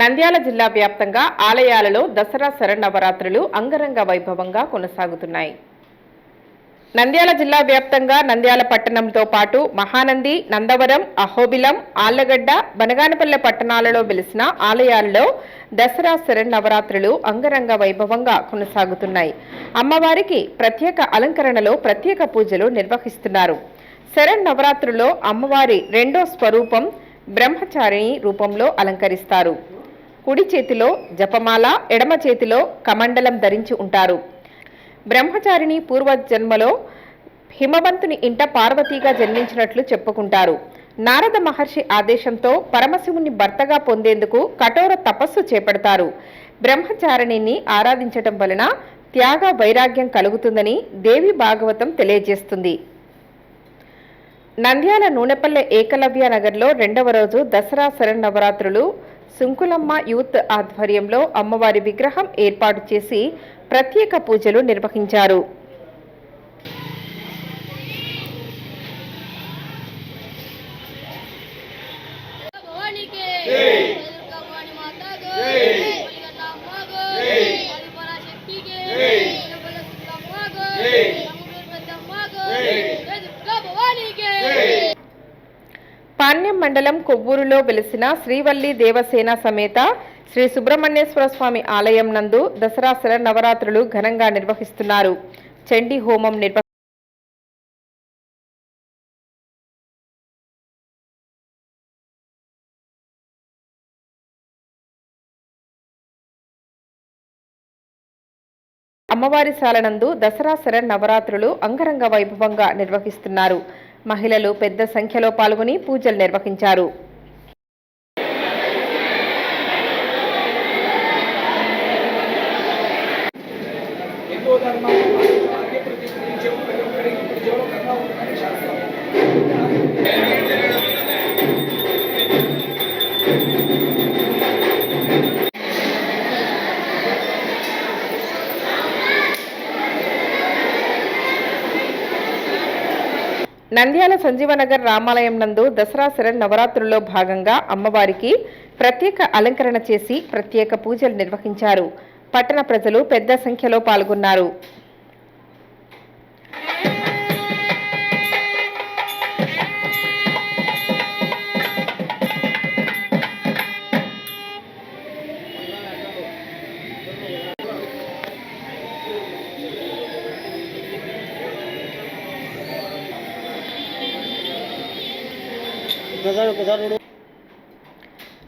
నంద్యాల జిల్లా వ్యాప్తంగా ఆలయాలలో దసరా శరణవరాత్రులు అంగరంగ వైభవంగా కొనసాగుతున్నాయి. నంద్యాల జిల్లా వ్యాప్తంగా నంద్యాల పట్టణంతో పాటు మహానంది నందవరం అహోబిలం ఆళ్ళగడ్డ బనగానపల్లె పట్టణాలలో వెలిసిన ఆలయాల్లో దసరా శరణవరాత్రులు అంగరంగ వైభవంగా కొనసాగుతున్నాయి. అమ్మవారికి ప్రత్యేక అలంకరణలో ప్రత్యేక పూజలు నిర్వహిస్తున్నారు. శరణవరాత్రులో అమ్మవారి రెండో స్వరూపం బ్రహ్మచారిణి రూపంలో అలంకరిస్తారు. కుడి చేతిలో జపమాల ఎడమ చేతిలో కమండలం ధరించి ఉంటారు. బ్రహ్మచారిణి పూర్వజన్మలో హిమవంతుని ఇంట పార్వతీగా జన్మించినట్లు చెప్పుకుంటారు. నారద మహర్షి ఆదేశంతో పరమశివుని భర్తగా పొందేందుకు కఠోర తపస్సు చేపడతారు. బ్రహ్మచారిణిని ఆరాధించటం వలన త్యాగ వైరాగ్యం కలుగుతుందని దేవి భాగవతం తెలియజేస్తుంది. నంద్యాల నూనెపల్లె ఏకలవ్య నగర్లో రెండవ రోజు దసరా శరన్నవరాత్రులు సుంకులమ్మ యూత్ ఆధ్వర్యంలో అమ్మవారి విగ్రహం ఏర్పాటు చేసి ప్రత్యేక పూజలు నిర్వహించారు. మండలం కొవ్వూరులో వెలిసిన శ్రీవల్లి దేవసేన సమేత శ్రీ సుబ్రహ్మణ్యేశ్వర స్వామి ఆలయం నందు దసరా నవరాత్రులు ఘనంగా నిర్వహిస్తున్నారు. చండీ హోమం నిర్వ అమ్మవారి శాలనందు దసరా నవరాత్రులు అంగరంగ వైభవంగా నిర్వహిస్తున్నారు. మహిళలు పెద్ద సంఖ్యలో పాల్గొని పూజలు నిర్వహించారు Thank you. నంద్యాల సంజీవనగర్ రామాలయం నందు దసరా నవరాత్రుల్లో భాగంగా అమ్మవారికి ప్రత్యేక అలంకరణ చేసి ప్రత్యేక పూజలు నిర్వహించారు. పట్టణ ప్రజలు పెద్ద సంఖ్యలో పాల్గొన్నారు.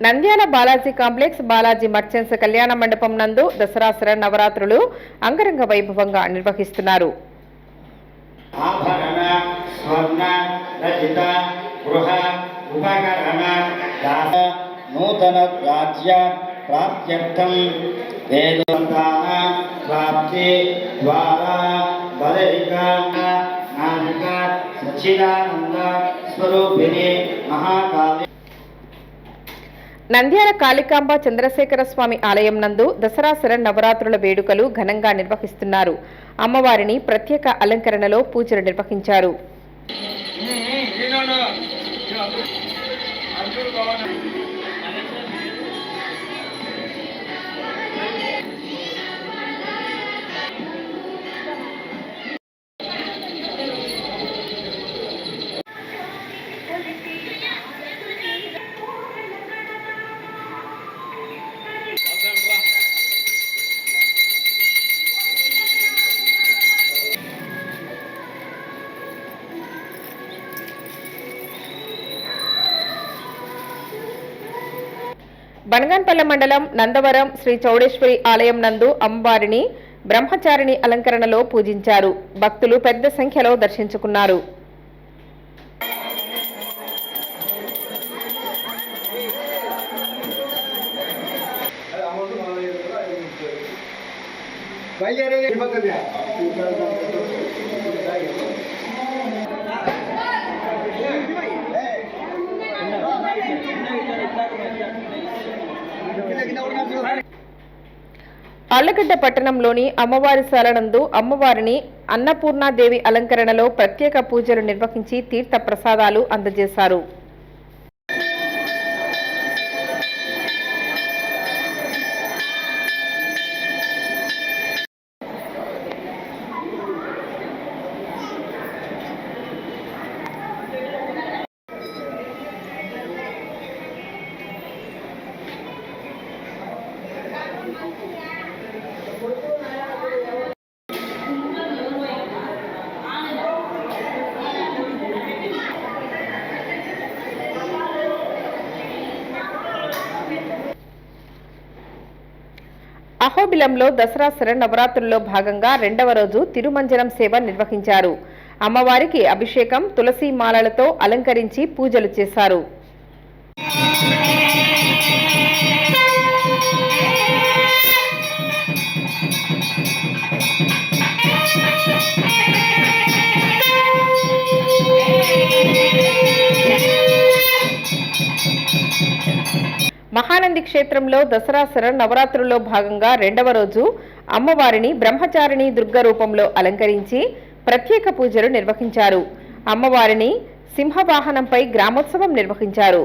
నంద్యాల బాలాజీ కాంప్లెక్స్ బాలాజీ మర్చెంట్స్ కళ్యాణ మండపం నందు దసరా నవరాత్రులు అంగరంగ వైభవంగా నిర్వహిస్తున్నారు. నూతన రాజ్య ప్రాప్త్యర్థం వేదోంతాన ప్రాప్తి ద్వారా సచ్చిదానంద మహాకాళి నంద్యాల కాళికాంబ చంద్రశేఖర స్వామి ఆలయం నందు దసరా నవరాత్రుల వేడుకలు ఘనంగా నిర్వహిస్తున్నారు అమ్మవారిని ప్రత్యేక అలంకరణలో పూజలు నిర్వహించారు బనగాన్పల్లె మండలం నందవరం శ్రీ చౌడేశ్వరి ఆలయం నందు అమ్మవారిని బ్రహ్మచారిణి అలంకరణలో పూజించారు. భక్తులు పెద్ద సంఖ్యలో దర్శించుకున్నారు. ఆళ్ళగడ్డ పట్టణంలోని అమ్మవారి శాలనందు అమ్మవారిని అన్నపూర్ణాదేవి అలంకరణలో ప్రత్యేక పూజలు నిర్వహించి తీర్థ ప్రసాదాలు అందజేశారు. అహోబిలంలో దసరా శరణవరాత్రుల్లో భాగంగా రెండవ రోజు తిరుమంజనం సేవ నిర్వహించారు. అమ్మవారికి అభిషేకం తులసి మాలలతో అలంకరించి పూజలు చేశారు. మహానంది క్షేత్రంలో దసరా శరన్నవరాత్రుల్లో భాగంగా రెండవ రోజు అమ్మవారిని బ్రహ్మచారిణి దుర్గ రూపంలో అలంకరించి ప్రత్యేక పూజలు నిర్వహించారు. అమ్మవారిని సింహవాహనంపై గ్రామోత్సవం నిర్వహించారు.